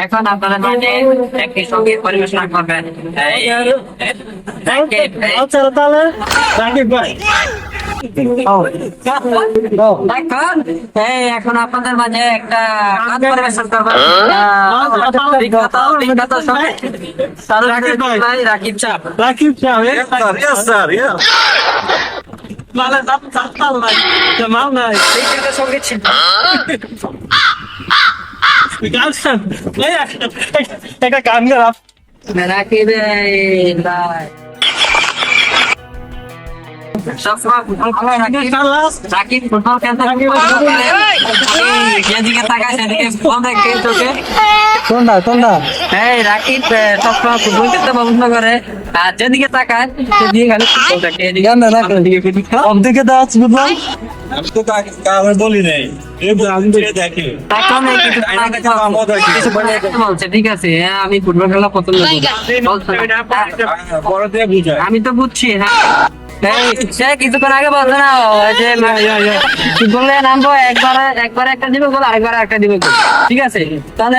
এখন আপনারা মাঝে একটি সংগীত পরিবেশনা করবেন এই, রাকিব, এই, আচ্ছা তাহলে রাকিব ভাই এখন এই এখন আপনাদের মাঝে একটা গান পরিবেশন করবেন আহ, বিখ্যাত বিখ্যাত সংগীত রাকিব ভাই। ভাই রাকিব চাপ রাকিব সাহেব yes sir yes মানে দাম চাল নাই মাল নাই বিখ্যাত সংগীত শিল্পী গান একটা গান গান রাকিব কোনটা কোনটা এই রাকিব সবসময় ফুটবল খেলতে পছন্দ করে। আর যেদিকে তাকায় সেদিকে খালি ফুটবল ফুটবল। আমি হ্যাঁ, ফুটবল খেলা পছন্দ করি। আমি তো বুঝছি হ্যাঁ। কিছুক্ষণ আগে না যে বললে নামবো একবার একবার একটা দিবে আরেকবার একটা দিবে ঠিক আছে? তাহলে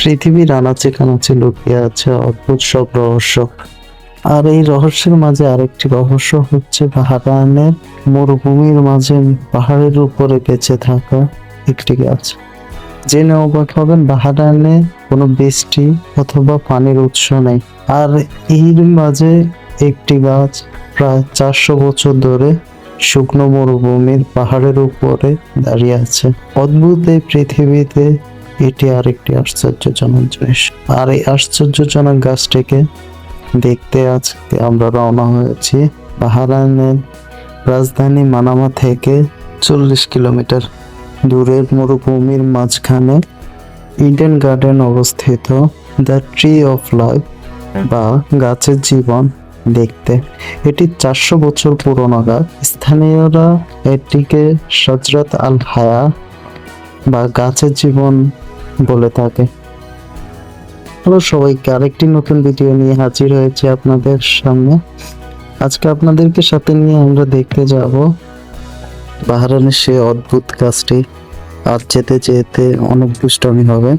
পৃথিবীর আনাচে কানাচে লুকিয়ে আছে অদ্ভুত সব রহস্য। আর এই রহস্যের মাঝে আরেকটি রহস্য হচ্ছে বাহারানের মরুভূমির মাঝে পাহাড়ের উপরে বেঁচে থাকা একটি গাছ। জেনে অবাক হবেন বাহারানে কোনো বৃষ্টি অথবা পানির উৎস নেই। আর এর মাঝে একটি গাছ প্রায় চারশো বছর ধরে শুকনো মরুভূমির পাহাড়ের উপরে দাঁড়িয়ে আছে। অদ্ভুত এই পৃথিবীতে এটি আরেকটি আশ্চর্যজনক জিনিস আর এই আশ্চর্যজনক গাছটিকে দেখতে আজকে আমরা রওনা হয়েছি বাহারানের রাজধানী মানামা থেকে চল্লিশ কিলোমিটার দূরের মরুভূমির মাঝখানে ইডেন গার্ডেন অবস্থিত দ্য ট্রি অফ লাইফ বা গাছের জীবন দেখতে। এটি চারশো বছর পুরনো গাছ। স্থানীয়রা এটিকে সজরত আল হায়া বা গাছের জীবন বলে থাকে। হ্যালো সবাইকে আরেকটি নতুন ভিডিও নিয়ে হাজির হয়েছে আপনাদের সামনে। আজকে আপনাদেরকে সাথে নিয়ে আমরা দেখতে যাব বাহারানের সে অদ্ভুত কাজটি। আর যেতে যেতে অনেক দুষ্টমি হবে।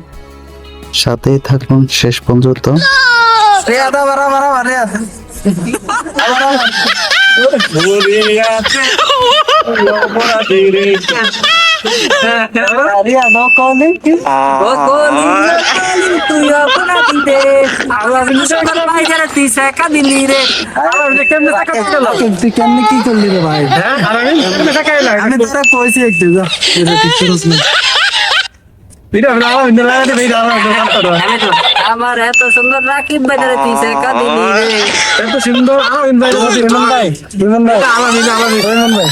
সাথেই থাকুন শেষ পর্যন্ত। ও কোলি তুই অপরাধী রে আমি মুসলমান ভাই যারা তুই শেখা দিলি রে কেমনে টাকা দিল তুই কেমনি কি করলি রে ভাই হ্যাঁ আমি কেমনে টাকা এলাম আমি তোরা কইছি একটু যা এটা ঠিক করিস না আমরা এত সুন্দর রাকিব ভাই যারা তুই শেখা এত সুন্দর আরও ইনভাইট করতে ইমন ভাই ইমন ভাই। আলাদা আলাদা ইমন ভাই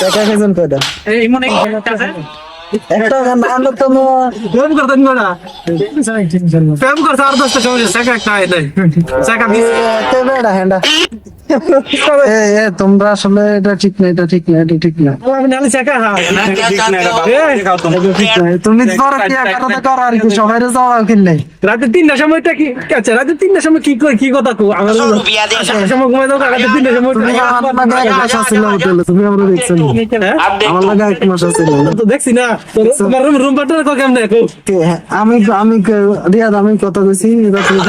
টাকা কেজন কয়টা এই মনে আছে। একটা গান আনলো তো ফেম করতেন না। ফেম করতে আর দশটা সময় শেখা নাই। শেখা দিস তে বেড়া হ্যান্ডা তোমরা আসলে এটা ঠিক না এটা ঠিক না এটা ঠিক না হ্যাঁ তুমি করো কি কথা করো আর কি সবাই যাওয়া কিনলে রাতে তিনটার সময়টা কি আচ্ছা রাতে তিনটার সময় কি কই কি কথা কো আমার আচ্ছা, সময় ঘুমাই দাও রাতে তিনটার সময় তুমি আমার লাগে এক মাস আছিল হোটেলে তুমি আমরা দেখছ হ্যাঁ? আমার লাগে এক মাস আছিল তো দেখছি না তো তোমার রুম রুম পাঠার কো কেমনে কো হ্যাঁ, আমি আমি রিয়াদ আমি কথা কইছি এটা তুমি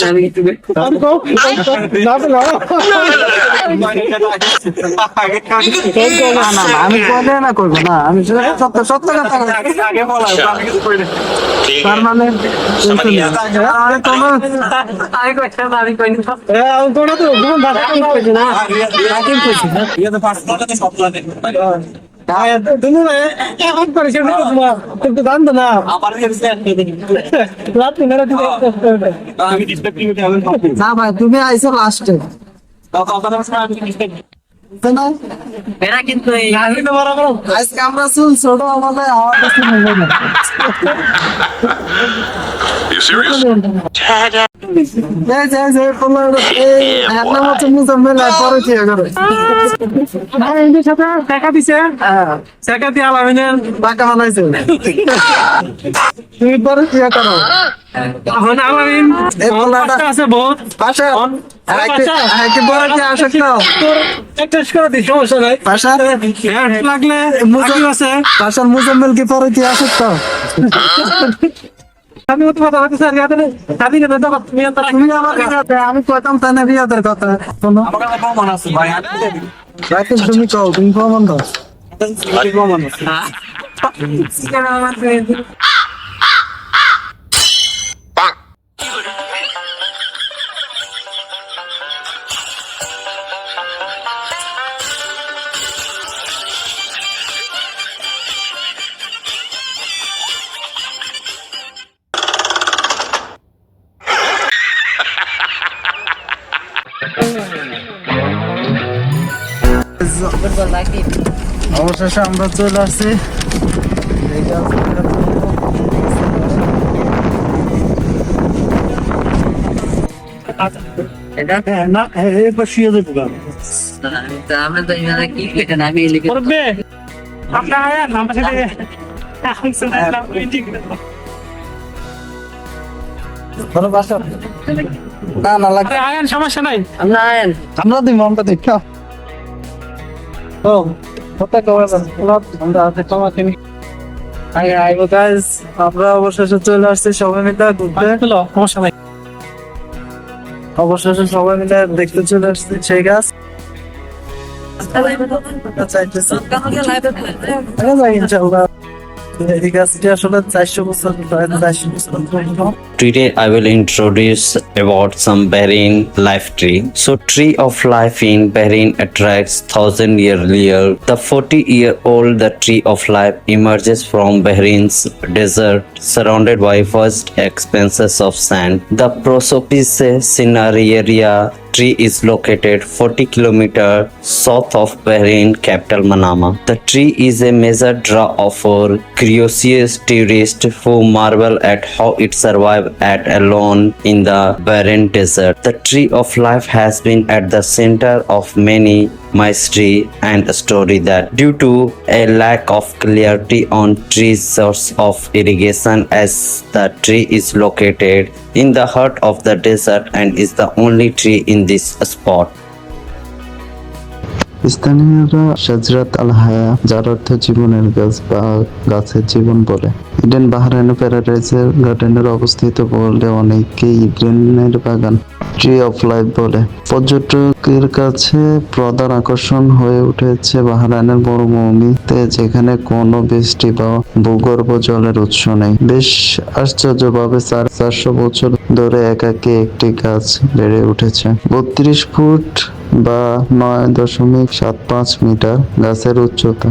তুমি তুমি- আমি একটু আমি কো না করব না আমি সত্য সত্য কথা তার মানে তোমার তো না লাগে তুমি না এখন করেছ না তোমার কিন্তু না। আমার না ভাই তুমি আইছো লাস্টে এরা আমি তো আজকে আমরা চুল ছোট আমাদের আমার কাছে টাকা দিছে টাকা দিয়ে আলামিনের টাকা বানাইছে তুমি পরে কি করো এখন আলামিন আছে বহুত পাশা লাগলে মুজাম মুজাম্মেল কি পরে কি আসে তো আমি তো কথা বলতে স্যার না তো তুমি তো তুমি আমার কাছে আমি কইতাম তাই না বিয়াদের কথা। শোনো। আমার কাছে প্রমাণ আছে ভাই আমি দিয়ে দিবো। রাকেশ তুমি কও তুমি প্রমাণ দাও। প্রমাণ আছে। অবশেষে আমরা চলে আসছি। না না না না লাগে আয়ান সমস্যা নাই। আমরা আয়েন। আমরা দিই আমরা গাইস আমরা অবশেষে চলে আসছি সবাই মিলে ঘুরতে। অবশেষে সবাই মিলে দেখতে চলে আসছি সেই গাছ Today I will introduce about some Bahrain life tree. So tree of life in Bahrain attracts thousand year The 40 year old the tree of life emerges from Bahrain's desert surrounded by vast expanses of sand. The Prosopice cinerea tree is located 40 km south of Bahrain capital Manama. The tree is a major draw for curious tourists who marvel at how it survived at alone in the barren desert. The tree of life has been at the center of many mystery and story that due to a lack of clarity on tree source of irrigation as the tree is located in the heart of the desert and is the only tree in this spot. স্থানীয়রা সাজরাত আল হায়া, যার অর্থ জীবনের গাছ বা গাছের জীবন বলে। Eden Bahrain প্যারাডাইজের গার্ডেনের অবস্থিত বলে অনেকে ইডেনের বাগান, ট্রি অফ লাইফ বলে। পর্যটকের কাছে প্রধান আকর্ষণ হয়ে উঠেছে বাহরাইনের মরুভূমিতে যেখানে কোনো বৃষ্টি বা ভূগর্ভ জলের উৎস নেই। বেশ আশ্চর্যভাবে চার চারশো বছর ধরে একাকে একটি গাছ বেড়ে উঠেছে। বত্রিশ ফুট বা নয় দশমিক সাত পাঁচ মিটার গাছের উচ্চতা।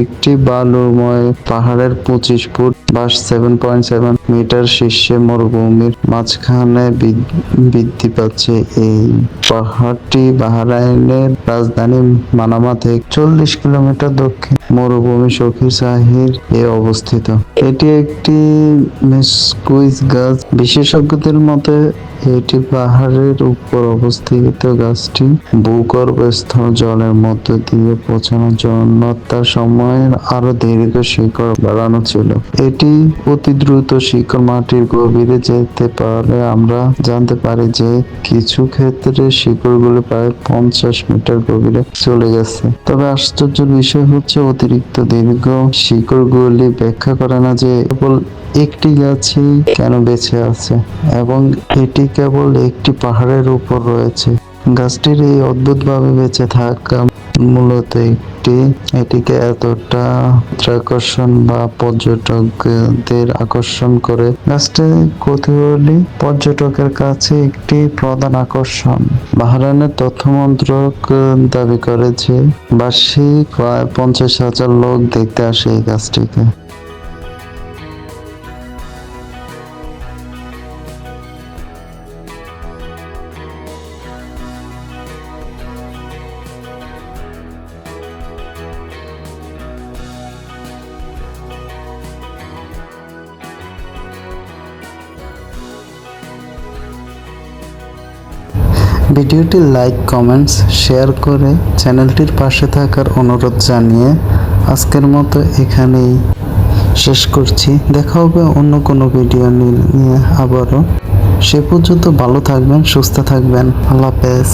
একটি বালুময় পাহাড়ের পঁচিশ ফুট বা সেভেন পয়েন্ট সেভেন মিটার শীর্ষে মরুভূমির মাঝখানে বৃদ্ধি পাচ্ছে। এই পাহাড়টি বাহারাইনের রাজধানী মানামা থেকে চল্লিশ কিলোমিটার দক্ষিণ মরুভূমি সখী সাহির এ অবস্থিত। এটি একটি মেসকুইজ গাছ। বিশেষজ্ঞদের মতে, এটি পাহাড়ের উপর অবস্থিত গাছটি ভূগর্ভস্থ জলের মধ্য দিয়ে পৌঁছানোর জন্য তার সময়ের আরও দীর্ঘ শিকড় বাড়ানো ছিল। এটি অতি দ্রুত শিকড় মাটির গভীরে যেতে পারে। আমরা জানতে পারি যে কিছু ক্ষেত্রে শিকড়গুলো প্রায় পঞ্চাশ মিটার গভীরে চলে গেছে। তবে আশ্চর্যের বিষয় হচ্ছে অতিরিক্ত দীর্ঘ শিকড়গুলি ব্যাখ্যা করে না যে কেবল একটি গাছই কেন বেঁচে আছে, এবং এটি কেবল একটি পাহাড়ের উপর রয়েছে। গাছটির এই অদ্ভুতভাবে বেঁচে থাকা মূলত একটি, এটিকে এতটা আকর্ষণ বা পর্যটকদের আকর্ষণ করে। গাছটি কৌতূহলী পর্যটকের কাছে একটি প্রধান আকর্ষণ। বাহরাইনের তথ্য মন্ত্রক দাবি করে যে, বার্ষিক প্রায় পঞ্চাশ হাজার লোক দেখতে আসে এই গাছটিকে। ভিডিওটি লাইক, কমেন্টস, শেয়ার করে চ্যানেলটির পাশে থাকার অনুরোধ জানিয়ে আজকের মতো এখানেই শেষ করছি। দেখা হবে অন্য কোনো ভিডিও নিয়ে আবারও। সে পর্যন্ত ভালো থাকবেন, সুস্থ থাকবেন। আল্লাহ হাফেজ।